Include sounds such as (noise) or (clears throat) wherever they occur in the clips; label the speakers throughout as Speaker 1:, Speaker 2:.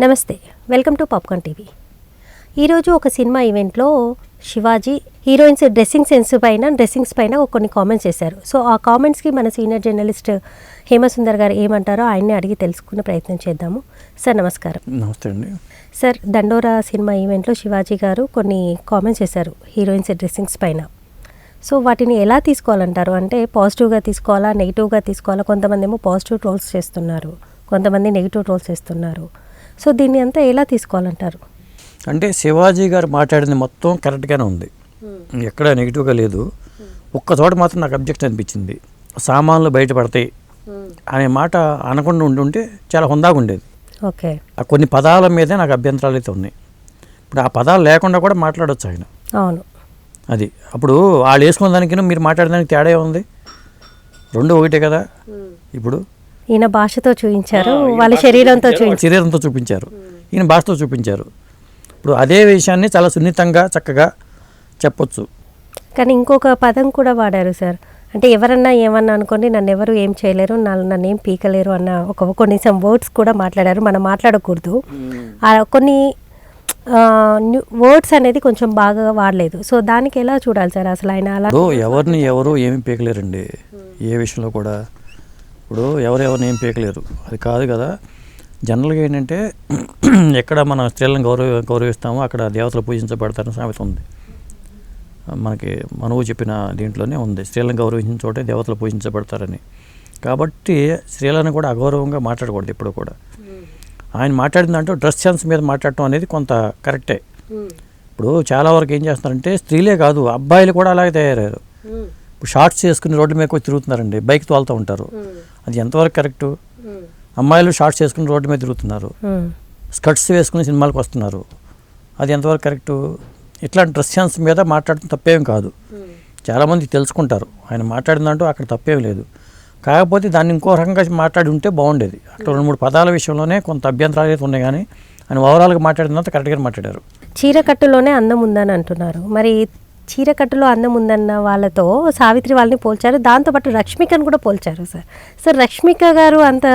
Speaker 1: నమస్తే welcome to popcorn TV. ఈరోజు ఒక సినిమా ఈవెంట్లో శివాజీ హీరోయిన్స్ డ్రెస్సింగ్ సెన్స్ పైన డ్రెస్సింగ్స్ పైన కొన్ని కామెంట్స్ చేశారు. సో ఆ కామెంట్స్కి మన సీనియర్ జర్నలిస్ట్ హేమసుందర్ గారు ఏమంటారో ఆయన్ని అడిగి తెలుసుకునే ప్రయత్నం చేద్దాము. సార్ నమస్కారం.
Speaker 2: నమస్తే అండి.
Speaker 1: సార్ దండోరా సినిమా ఈవెంట్లో శివాజీ గారు కొన్ని కామెంట్స్ చేశారు హీరోయిన్స్ డ్రెస్సింగ్స్ పైన. సో వాటిని ఎలా తీసుకోవాలంటారు? అంటే పాజిటివ్గా తీసుకోవాలా నెగిటివ్గా తీసుకోవాలా? కొంతమంది ఏమో పాజిటివ్ ట్రోల్స్ చేస్తున్నారు. కొంతమంది నెగిటివ్ ట్రోల్స్ చేస్తున్నారు. సో దీన్ని అంతా ఎలా తీసుకోవాలంటారు?
Speaker 2: అంటే శివాజీ గారు మాట్లాడింది మొత్తం కరెక్ట్గానే ఉంది. ఎక్కడ నెగిటివ్గా లేదు. ఒక్క చోట మాత్రం నాకు అబ్జెక్ట్ అనిపించింది. సామాన్లు బయటపడతాయి అనే మాట అనకుండా ఉండుంటే చాలా హుందాగా ఉండేది.
Speaker 1: ఓకే.
Speaker 2: ఆ కొన్ని పదాల మీదే నాకు అభ్యంతరాలు అయితే ఉన్నాయి. ఇప్పుడు ఆ పదాలు లేకుండా కూడా మాట్లాడొచ్చు ఆయన.
Speaker 1: అవును.
Speaker 2: అది. అప్పుడు వాళ్ళు వేసుకున్న దానికి మీరు మాట్లాడడానికి తేడా ఉంది రెండు ఒకటే కదా. ఇప్పుడు
Speaker 1: ఈయన భాషతో చూపించారు వాళ్ళ శరీరంతో చూపించారు
Speaker 2: శరీరంతో చూపించారు. ఈయన భాషతో చూపించారు. ఇప్పుడు అదే విషయాన్ని చాలా సున్నితంగా చక్కగా చెప్పొచ్చు.
Speaker 1: కానీ ఇంకొక పదం కూడా వాడారు సార్. అంటే ఎవరన్నా ఏమన్నా అనుకోండి నన్ను ఎవరు ఏం చేయలేరు నన్ను నన్ను ఏం పీకలేరు అన్న ఒక కొన్ని సమ్ వర్డ్స్ కూడా మాట్లాడారు. మనం మాట్లాడకూడదు. ఆ కొన్ని వర్డ్స్ అనేది కొంచెం బాగా వాడలేదు. సో దానికి ఎలా చూడాలి సార్? అసలు ఆయన అలా
Speaker 2: ఎవరిని ఎవరు ఏమి పీకలేరండి. ఏ విషయంలో కూడా. ఇప్పుడు ఎవరెవరిని ఏం పీకలేరు. అది కాదు కదా. జనరల్గా ఏంటంటే (clears throat) ఎక్కడ మన స్త్రీలను గౌరవ గౌరవిస్తామో అక్కడ దేవతలు పూజించబడతారని సామెత ఉంది. మనకి మనువు చెప్పిన దీంట్లోనే ఉంది. స్త్రీలను గౌరవించిన చోటే దేవతలు పూజించబడతారని. కాబట్టి స్త్రీలను కూడా అగౌరవంగా మాట్లాడకూడదు ఎప్పుడు కూడా. ఆయన మాట్లాడిన దాంట్లో డ్రెస్ సెన్స్ మీద మాట్లాడటం అనేది కొంత కరెక్టే. ఇప్పుడు చాలా వరకు ఏం చేస్తున్నారంటే స్త్రీలే కాదు అబ్బాయిలు కూడా అలాగే తయారయ్యారు. ఇప్పుడు షార్ట్స్ చేసుకుని రోడ్డు మీద వచ్చి తిరుగుతున్నారండి. బైక్ తోలుతూ ఉంటారు. అది ఎంతవరకు కరెక్ట్? అమ్మాయిలు షార్ట్స్ వేసుకుని రోడ్డు మీద తిరుగుతున్నారు. స్కర్ట్స్ వేసుకుని సినిమాలకు వస్తున్నారు. అది ఎంతవరకు కరెక్ట్? ఇట్లాంటి డ్రెస్ సెన్స్ మీద మాట్లాడటం తప్పేం కాదు. చాలామంది తెలుసుకుంటారు. ఆయన మాట్లాడిన దాంట్లో అక్కడ తప్పేం లేదు. కాకపోతే దాన్ని ఇంకో రకంగా మాట్లాడి ఉంటే బాగుండేది. అక్కడ రెండు మూడు పదాల విషయంలోనే కొంత అభ్యంతరాలు అయితే ఉన్నాయి కానీ ఆయన ఓవరాల్గా మాట్లాడినంత కరెక్ట్గా మాట్లాడారు.
Speaker 1: చీర కట్టులోనే అందం ఉందని అంటున్నారు. మరి చీరకట్టులో అందం ఉందన్న వాళ్ళతో సావిత్రి వాళ్ళని పోల్చారు. దాంతోపాటు రష్మికను కూడా పోల్చారు సార్. సార్ రష్మిక గారు అంత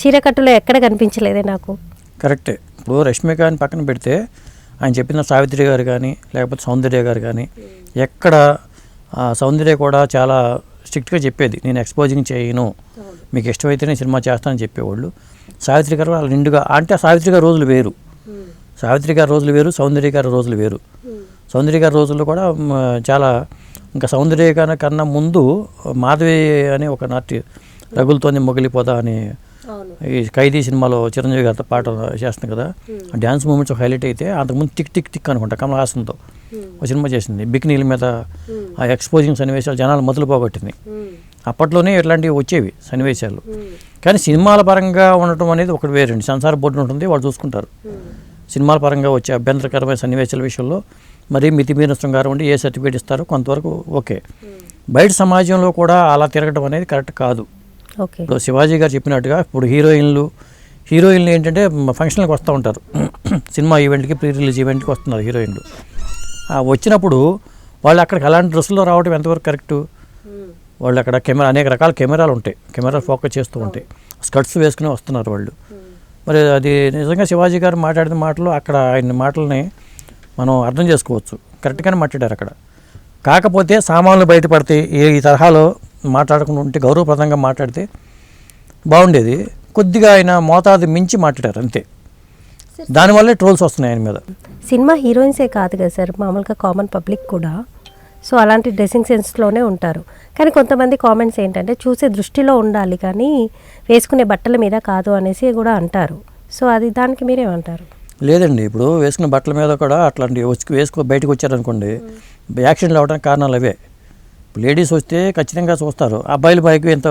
Speaker 1: చీరకట్టులో ఎక్కడ కనిపించలేదే నాకు.
Speaker 2: కరెక్టే. ఇప్పుడు రష్మిక అని పక్కన పెడితే ఆయన చెప్పిన సావిత్రి గారు కానీ లేకపోతే సౌందర్య గారు కానీ ఎక్కడ సౌందర్య కూడా చాలా స్ట్రిక్ట్గా చెప్పేది. నేను ఎక్స్పోజింగ్ చేయను. మీకు ఇష్టమైతేనే సినిమా చేస్తానని చెప్పేవాళ్ళు. సావిత్రి గారు వాళ్ళు నిండుగా అంటే సావిత్రి గారి రోజులు వేరు. సావిత్రి గారి రోజులు వేరు సౌందర్య గారి రోజులు వేరు. సౌందర్య గారి రోజుల్లో కూడా చాలా ఇంకా సౌందర్య గారి కన్నా ముందు మాధవి అనే ఒక నాట్య రగులతోనే మొగిలిపోదా అని ఈ ఖైదీ సినిమాలో చిరంజీవి గారితో పాట చేస్తుంది కదా డ్యాన్స్ మూమెంట్స్ హైలైట్ అయితే అంతకుముందు టిక్ టిక్ టిక్ అనుకుంటా కమల్ హాసన్తో ఒక సినిమా చేసింది. బిక్నీల మీద ఆ ఎక్స్పోజింగ్ సన్నివేశాలు జనాలు మొదలు పోగొట్టింది. అప్పట్లోనే ఇట్లాంటివి వచ్చేవి సన్నివేశాలు. కానీ సినిమాల పరంగా ఉండటం అనేది ఒకటి వేరండి. సెన్సార్ బోర్డు ఉంటుంది వాళ్ళు చూసుకుంటారు. సినిమాల పరంగా వచ్చే అభ్యంతరకరమైన సన్నివేశాల విషయంలో మరీ మితిమీరిన శృంగారం ఉండి ఏ సర్టిఫికేట్ ఇస్తారో కొంతవరకు ఓకే. బయట సమాజంలో కూడా అలా తిరగడం అనేది కరెక్ట్ కాదు.
Speaker 1: ఓకే.
Speaker 2: ఇప్పుడు శివాజీ గారు చెప్పినట్టుగా ఇప్పుడు హీరోయిన్లు హీరోయిన్లు ఏంటంటే ఫంక్షన్లకు వస్తూ ఉంటారు. సినిమా ఈవెంట్కి ప్రీ రిలీజ్ ఈవెంట్కి వస్తున్నారు హీరోయిన్లు. వచ్చినప్పుడు వాళ్ళు అక్కడికి అలాంటి డ్రెస్సులో రావడం ఎంతవరకు కరెక్టు? వాళ్ళు అక్కడ కెమెరా అనేక రకాల కెమెరాలు ఉంటాయి. కెమెరాలు ఫోకస్ చేస్తూ ఉంటాయి. స్కర్ట్స్ వేసుకుని వస్తున్నారు వాళ్ళు. మరి అది నిజంగా శివాజీ గారు మాట్లాడిన మాటలు అక్కడ ఆయన మాటలని మనం అర్థం చేసుకోవచ్చు. కరెక్ట్గానే మాట్లాడారు అక్కడ. కాకపోతే సామాన్లు బయటపడితే ఈ- ఈ తరహాలో మాట్లాడకుండా ఉంటే గౌరవప్రదంగా మాట్లాడితే బాగుండేది. కొద్దిగా ఆయన మోతాదు మించి మాట్లాడారు అంతే. దానివల్లే ట్రోల్స్ వస్తున్నాయి ఆయన మీద.
Speaker 1: సినిమా హీరోయిన్సే కాదు కదా సార్ మామూలుగా కామన్ పబ్లిక్ కూడా. సో అలాంటి డ్రెస్సింగ్ సెన్స్లోనే ఉంటారు. కానీ కొంతమంది కామెంట్స్ ఏంటంటే చూసే దృష్టిలో ఉండాలి కానీ వేసుకునే బట్టల మీద కాదు అనేసి కూడా అంటారు. సో అది దానికి మీరేమంటారు?
Speaker 2: లేదండి. ఇప్పుడు వేసుకున్న బట్టల మీద కూడా అట్లాంటి వచ్చి వేసుకో బయటకు వచ్చారనుకోండి యాక్సిడెంట్లు అవ్వడానికి కారణాలు అవే. లేడీస్ వస్తే ఖచ్చితంగా చూస్తారు. అబ్బాయిల బైక్ ఇంత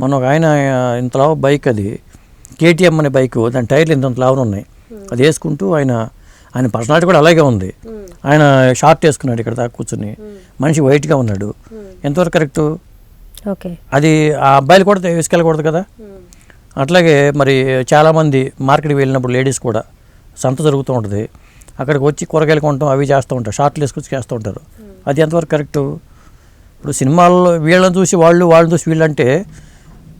Speaker 2: మొన్న ఒక ఆయన ఇంత లావు బైక్ అది. కేటీఎం అనే బైక్ దాని టైర్లు ఇంత లావు ఉన్నాయి. అది వేసుకుంటూ ఆయన ఆయన పర్సనాలిటీ కూడా అలాగే ఉంది. ఆయన షార్ట్ వేసుకున్నాడు ఇక్కడ దాకా కూర్చుని. మనిషి వైట్గా ఉన్నాడు. ఎంతవరకు కరెక్టు?
Speaker 1: ఓకే.
Speaker 2: అది ఆ అబ్బాయిలు కూడా వేసుకెళ్ళకూడదు కదా. అట్లాగే మరి చాలామంది మార్కెట్కి వెళ్ళినప్పుడు లేడీస్ కూడా సంత జరుగుతూ ఉంటుంది. అక్కడికి వచ్చి కూరగాయలు కొనటం అవి చేస్తూ ఉంటారు. షార్ట్ లిస్ట్ చేస్తూ ఉంటారు. అది ఎంతవరకు కరెక్టు? ఇప్పుడు సినిమాల్లో వీళ్ళని చూసి వాళ్ళు వాళ్ళని చూసి వీళ్ళంటే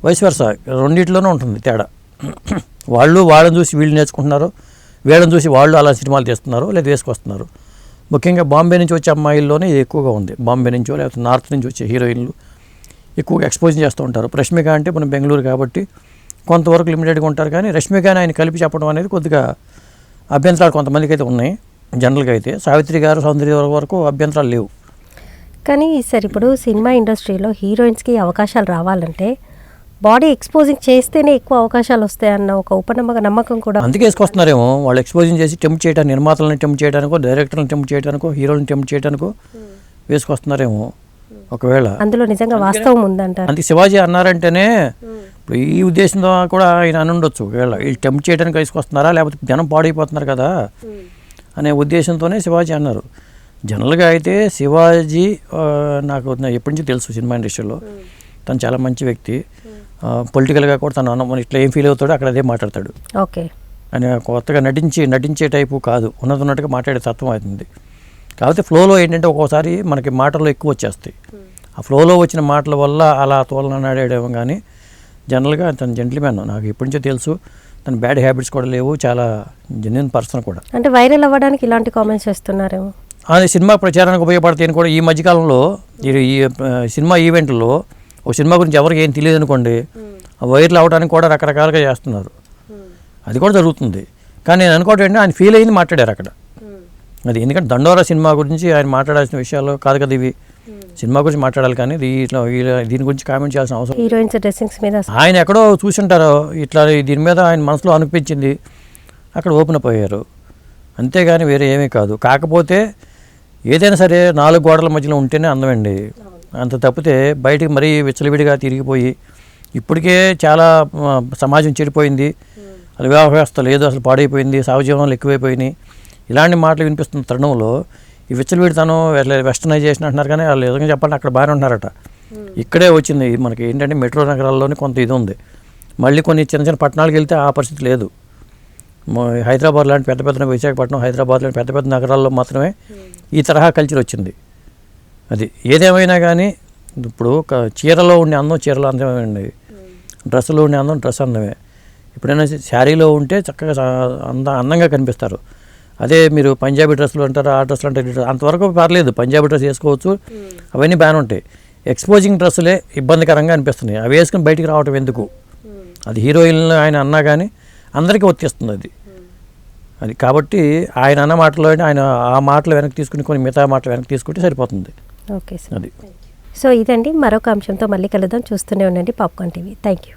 Speaker 2: వయసు వరుస? రెండింటిలోనే ఉంటుంది తేడా. వాళ్ళు వాళ్ళని చూసి వీళ్ళు నేర్చుకుంటున్నారు. వీళ్ళని చూసి వాళ్ళు అలా సినిమాలు తీస్తున్నారు లేదా వేసుకొస్తున్నారు. ముఖ్యంగా బాంబే నుంచి వచ్చే అమ్మాయిల్లోనే ఇది ఎక్కువగా ఉంది. బాంబే నుంచో లేకపోతే నార్త్ నుంచి వచ్చే హీరోయిన్లు ఎక్కువగా ఎక్స్పోజ్ చేస్తూ ఉంటారు. రష్మిక అంటే మనం బెంగళూరు కాబట్టి కొంతవరకు లిమిటెడ్గా ఉంటారు కానీ రష్మికని ఆయన కలిపి చెప్పడం అనేది కొద్దిగా అభ్యంతరాలు కొంతమందికి అయితే ఉన్నాయి జనరల్గా అయితే. సావిత్రి గారు సౌందర్య వరకు అభ్యంతరాలు లేవు.
Speaker 1: కానీ సార్ ఇప్పుడు సినిమా ఇండస్ట్రీలో హీరోయిన్స్కి అవకాశాలు రావాలంటే బాడీ ఎక్స్పోజింగ్ చేస్తేనే ఎక్కువ అవకాశాలు వస్తాయన్న ఒక ఉపనమ్మక నమ్మకం కూడా
Speaker 2: అందుకే వేసుకొస్తున్నారేమో. వాళ్ళు ఎక్స్పోజింగ్ చేసి టెంప్ట్ చేయడానికి నిర్మాతలను టెంప్ట్ చేయడానికో డైరెక్టర్లను టెంప్ట్ చేయడానికో హీరోలను టెంప్ట్ చేయడానికో వేసుకొస్తున్నారేమో. ఒకవేళ
Speaker 1: అందులో నిజంగా వాస్తవం ఉందంటారు.
Speaker 2: అందుకే శివాజీ అన్నారంటేనే ఇప్పుడు ఈ ఉద్దేశంతో కూడా ఆయన అని ఉండొచ్చు ఒకవేళ వీళ్ళు టెంప్ట్ చేయడానికి వేసుకొస్తున్నారా లేకపోతే జనం పాడైపోతున్నారు కదా? అనే ఉద్దేశంతోనే శివాజీ అన్నారు. జనరల్గా అయితే శివాజీ నాకు నా ఎప్పటి నుంచి తెలుసు సినిమా ఇండస్ట్రీలో. తను చాలా మంచి వ్యక్తి. పొలిటికల్గా కూడా తను అన్న ఇట్లా ఏం ఫీల్ అవుతాడో అక్కడ అదే మాట్లాడతాడు.
Speaker 1: ఓకే.
Speaker 2: అని కొత్తగా నటించి నటించే టైపు కాదు. ఉన్నది ఉన్నట్టుగా మాట్లాడే తత్వం అవుతుంది. కాకపోతే ఫ్లోలో ఏంటంటే ఒక్కోసారి మనకి మాటలు ఎక్కువ వచ్చేస్తాయి. ఆ ఫ్లోలో వచ్చిన మాటల వల్ల అలా తోలనాడేయడం కానీ జనరల్గా తను జెంట్లీమ్యాన్ నాకు ఎప్పటి నుంచో తెలుసు. తన బ్యాడ్ హ్యాబిట్స్ కూడా లేవు చాలా జెన్యున్ పర్సన్ కూడా.
Speaker 1: అంటే వైరల్ అవ్వడానికి ఇలాంటి కామెంట్స్ చేస్తున్నారేమో?
Speaker 2: అది సినిమా ప్రచారానికి ఉపయోగపడతాయని కూడా ఈ మధ్యకాలంలో ఈ సినిమా ఈవెంట్లో ఒక సినిమా గురించి ఎవరికి ఏం తెలియదు అనుకోండి ఆ వైరల్ అవడానికి కూడా రకరకాలుగా చేస్తున్నారు. అది కూడా జరుగుతుంది. కానీ నేను అనుకోవటం ఏంటంటే ఆయన ఫీల్ అయ్యింది మాట్లాడారు అక్కడ. అది ఎందుకంటే దండోరా సినిమా గురించి ఆయన మాట్లాడాల్సిన విషయాలు కాదు కదా ఇవి. సినిమా గురించి మాట్లాడాలి కానీ ఇట్లా దీని గురించి కామెంట్ చేయాల్సిన అవసరం.
Speaker 1: హీరోయిన్స్ డ్రెస్సింగ్స్ మీద
Speaker 2: ఆయన ఎక్కడో చూసుంటారో. ఇట్లా దీని మీద ఆయన మనసులో అనిపించింది. అక్కడ ఓపెన్ అప్ అయ్యారు. అంతేగాని వేరే ఏమీ కాదు. కాకపోతే ఏదైనా సరే నాలుగు గోడల మధ్యలో ఉంటేనే అందమండి. అంత తప్పితే బయటికి మరీ విచ్చలవిడిగా తిరిగిపోయి ఇప్పటికే చాలా సమాజం చెడిపోయింది. వివాహ వ్యవస్థ లేదు అసలు పాడైపోయింది సాగుజీవనాలు ఎక్కువైపోయినాయి. ఇలాంటి మాటలు వినిపిస్తున్న తరుణంలో ఈ విచ్చలవిడితనం వెస్టర్నైజేషన్ అంటున్నారు కానీ వాళ్ళు నిజంగా చెప్పాలంటే అక్కడ బాగానే ఉన్నారట ఇక్కడే వచ్చింది. మనకి ఏంటంటే మెట్రో నగరాల్లోనే కొంత ఇది ఉంది. మళ్ళీ కొన్ని చిన్న చిన్న పట్టణాలకు వెళ్తే ఆ పరిస్థితి లేదు. హైదరాబాద్ లాంటి పెద్ద పెద్ద విశాఖపట్నం హైదరాబాద్ లాంటి పెద్ద పెద్ద నగరాల్లో మాత్రమే ఈ తరహా కల్చర్ వచ్చింది. అది ఏదేమైనా కానీ ఇప్పుడు చీరలో ఉండే అందం చీరలో అందమే అండి. డ్రెస్సులో ఉండే అందం డ్రెస్ అందమే. ఎప్పుడైనా శారీలో ఉంటే చక్కగా అంద అందంగా కనిపిస్తారు. అదే మీరు పంజాబీ డ్రెస్సులు అంటారు ఆ డ్రెస్సులు అంటారు అంతవరకు పర్లేదు పంజాబీ డ్రెస్ వేసుకోవచ్చు. అవన్నీ బాగానే ఉంటాయి. ఎక్స్పోజింగ్ డ్రెస్సులే ఇబ్బందికరంగా అనిపిస్తున్నాయి. అవి వేసుకుని బయటికి రావటం ఎందుకు? అది హీరోయిన్ ఆయన అన్నా కానీ అందరికీ వర్తిస్తుంది అది. అది కాబట్టి ఆయన అన్న మాటలో ఆయన ఆ మాటలు వెనక్కి తీసుకుని కొన్ని మిగతా మాటలు వెనక్కి తీసుకుంటే సరిపోతుంది.
Speaker 1: Okay sir.
Speaker 2: అది.
Speaker 1: సో ఇదండి మరొక అంశంతో మళ్ళీ కలుద్దాం. చూస్తూనే ఉండండి పాప్కార్న్ టీవీ. Thank you